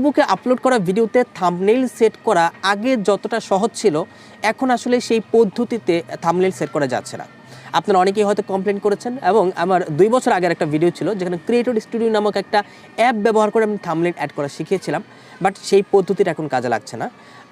ফেসবুকে আপলোড করা ভিডিওতে থামনেইল সেট করা আগে যতটা সহজ ছিল এখন আসলে সেই পদ্ধতিতে থাম্বনেইল সেট করা যাচ্ছে না। আপনারা অনেকেই হয়তো কমপ্লেন করেছেন এবং আমার দুই বছর আগের একটা ভিডিও ছিল যেখানে ক্রিয়েটর স্টুডিও নামক একটা অ্যাপ ব্যবহার করে আমি থামলেন অ্যাড করা শিখিয়েছিলাম বাট সেই পদ্ধতিটা এখন কাজে লাগছে না।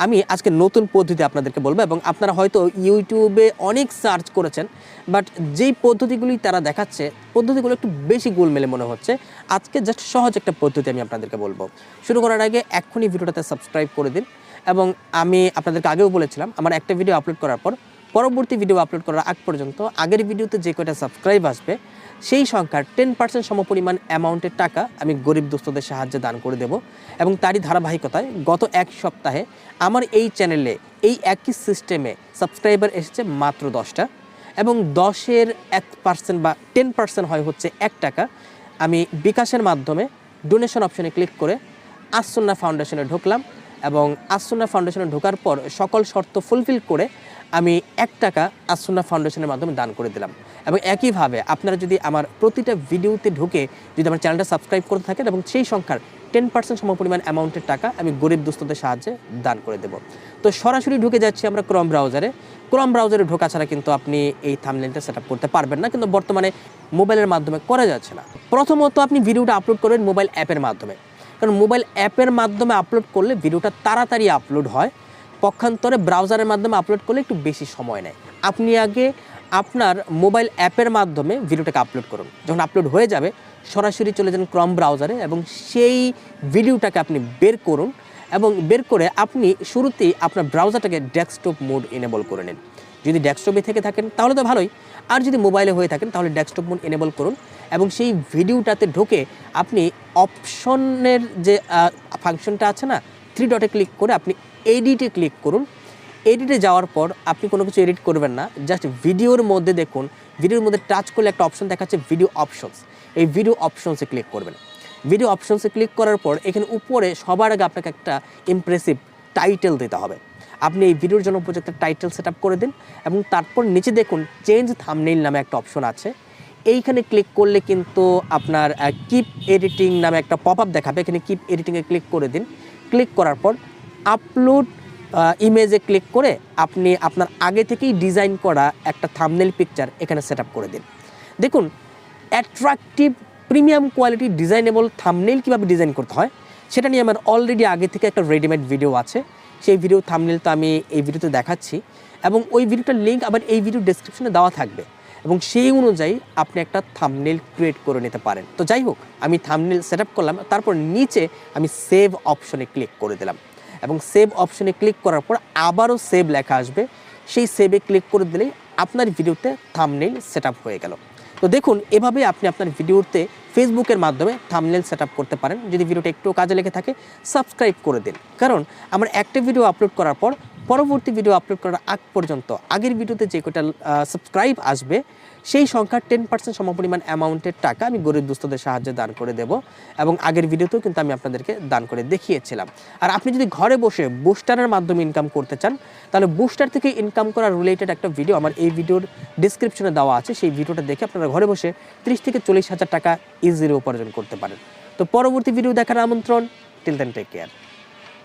আমি আজকে নতুন পদ্ধতি আপনাদেরকে বলব এবং আপনারা হয়তো ইউটিউবে অনেক সার্চ করেছেন বাট যেই পদ্ধতিগুলি তারা দেখাচ্ছে, পদ্ধতিগুলো একটু বেশি গোলমেলে মনে হচ্ছে। আজকে জাস্ট সহজ একটা পদ্ধতি আমি আপনাদেরকে বলব। শুরু করার আগে এক্ষুনি ভিডিওটাতে সাবস্ক্রাইব করে দিন। এবং আমি আপনাদেরকে আগেও বলেছিলাম, আমার একটা ভিডিও আপলোড করার পর, পরবর্তী ভিডিও আপলোড করার আগ পর্যন্ত আগের ভিডিওতে যে কয়টা সাবস্ক্রাইব আসবে, সেই সংখ্যার টেন পার্সেন্ট সমপরিমাণ অ্যামাউন্টের টাকা আমি গরিব দুস্থদের সাহায্যে দান করে দেব এবং তারই ধারাবাহিকতায় গত এক সপ্তাহে আমার এই চ্যানেলে এই একই সিস্টেমে সাবস্ক্রাইবার এসেছে মাত্র দশটা এবং দশের এক পার্সেন্ট বা টেন পার্সেন্ট হয় হচ্ছে এক টাকা। আমি বিকাশের মাধ্যমে ডোনেশন অপশনে ক্লিক করে আসন্না ফাউন্ডেশনে ঢুকলাম। এবং আসন্না ফাউন্ডেশনে ঢোকার পর সকল শর্ত ফুলফিল করে আমি এক টাকা আসন্না ফাউন্ডেশনের মাধ্যমে দান করে দিলাম। এবং একইভাবে আপনারা যদি আমার প্রতিটা ভিডিওতে ঢুকে যদি আমার চ্যানেলটা সাবস্ক্রাইব করতে থাকেন এবং সেই সংখ্যার টেন পার্সেন্ট সমপরিমাণ অ্যামাউন্টের টাকা আমি গরিব দুস্থদের সাহায্যে দান করে দেব। তো সরাসরি ঢুকে যাচ্ছি আমরা ক্রম ব্রাউজারে ক্রম ব্রাউজারে ঢোকা ছাড়া কিন্তু আপনি এই থামলেনটা সেট করতে পারবেন না, কিন্তু বর্তমানে মোবাইলের মাধ্যমে করা যাচ্ছে না। প্রথমত আপনি ভিডিওটা আপলোড করবেন মোবাইল অ্যাপের মাধ্যমে। কারণ মোবাইল অ্যাপের মাধ্যমে আপলোড করলে ভিডিওটা তাড়াতাড়ি আপলোড হয়। পক্ষান্তরে ব্রাউজারের মাধ্যমে আপলোড করলে একটু বেশি সময় নেয়। আপনি আগে আপনার মোবাইল অ্যাপের মাধ্যমে ভিডিওটাকে আপলোড করুন। যখন আপলোড হয়ে যাবে, সরাসরি চলে যান ক্রম ব্রাউজারে এবং সেই ভিডিওটাকে আপনি বের করুন এবং বের করে আপনি শুরুতেই আপনার ব্রাউজারটাকে ডেস্কটপ মোড এনেবল করে নিন। যদি ডেস্কটপে থেকে থাকেন, তাহলে তো ভালোই। আর যদি মোবাইলে হয়ে থাকেন, তাহলে ডেস্কটপ মোড এনেবল করুন এবং সেই ভিডিওটাতে ঢোকে আপনি অপশনের যে ফাংশনটা আছে না থ্রি ডটে ক্লিক করে আপনি এডিটে ক্লিক করুন। এডিটে যাওয়ার পর আপনি কোনো কিছু এডিট করবেন না। জাস্ট ভিডিওর মধ্যে দেখুন ভিডিওর মধ্যে টাচ করলে একটা অপশন দেখাচ্ছে ভিডিও অপশনস এই ভিডিও অপশনসে ক্লিক করবেন। ভিডিও অপশনসে ক্লিক করার পর এখানে উপরে সবার আগে আপনাকে একটা ইমপ্রেসিভ টাইটেল দিতে হবে। আপনি এই ভিডিওর জন্য উপযুক্ত টাইটেল সেট করে দিন এবং তারপর নিচে দেখুন চেঞ্জ থামনেইল নামে একটা অপশন আছে। এইখানে ক্লিক করলে কিন্তু আপনার কিপ এডিটিং নামে একটা পপ আপ দেখাবে। এখানে কিপ এডিটিংয়ে ক্লিক করে দিন। ক্লিক করার পর আপলোড ইমেজে ক্লিক করে আপনি আপনার আগে থেকেই ডিজাইন করা একটা থামনেল পিকচার এখানে সেট করে দিন। দেখুন attractive premium quality designable thumbnail কীভাবে ডিজাইন করতে হয়, সেটা নিয়ে আমার অলরেডি আগে থেকে একটা রেডিমেড ভিডিও আছে। সেই ভিডিও থামনেল তো আমি এই ভিডিওতে দেখাচ্ছি এবং ওই ভিডিওটার লিঙ্ক আবার এই ভিডিও ডিসক্রিপশনে দেওয়া থাকবে এবং সেই অনুযায়ী আপনি একটা থামনেল ক্রিয়েট করে নিতে পারেন। তো যাই হোক, আমি থামনেল সেট করলাম, তারপর নিচে আমি সেভ অপশনে ক্লিক করে দিলাম এবং সেভ অপশনে ক্লিক করার পর আবারও সেভ লেখা আসবে। সেই সেভে ক্লিক করে দিলেই আপনার ভিডিওতে থামনেল সেট হয়ে গেল। তো দেখুন, এভাবে আপনি আপনার ভিডিওতে ফেসবুকের মাধ্যমে থামনেল সেট করতে পারেন। যদি ভিডিওটা একটু কাজে লেগে থাকে সাবস্ক্রাইব করে দিন। কারণ, আমার একটা ভিডিও আপলোড করার পর পরবর্তী ভিডিও আপলোড করার আগ পর্যন্ত, আগের ভিডিওতে যে কটা সাবস্ক্রাইব আসবে, সেই সংখ্যার টেন পার্সেন্ট সমপরিমাণ অ্যামাউন্টের টাকা আমি গরিব দুস্থদের সাহায্যে দান করে দেব এবং আগের ভিডিওতেও কিন্তু আমি আপনাদেরকে দান করে দেখিয়েছিলাম। আর আপনি যদি ঘরে বসে বুস্টারের মাধ্যমে ইনকাম করতে চান, তাহলে বুস্টার থেকে ইনকাম করা রিলেটেড একটা ভিডিও আমার এই ভিডিওর ডিসক্রিপশনে দেওয়া আছে। সেই ভিডিওটা দেখে আপনারা ঘরে বসে ত্রিশ থেকে চল্লিশ হাজার টাকা ইজিলি উপার্জন করতে পারেন। তো পরবর্তী ভিডিও দেখার আমন্ত্রণ টিল দেন টেক কেয়ার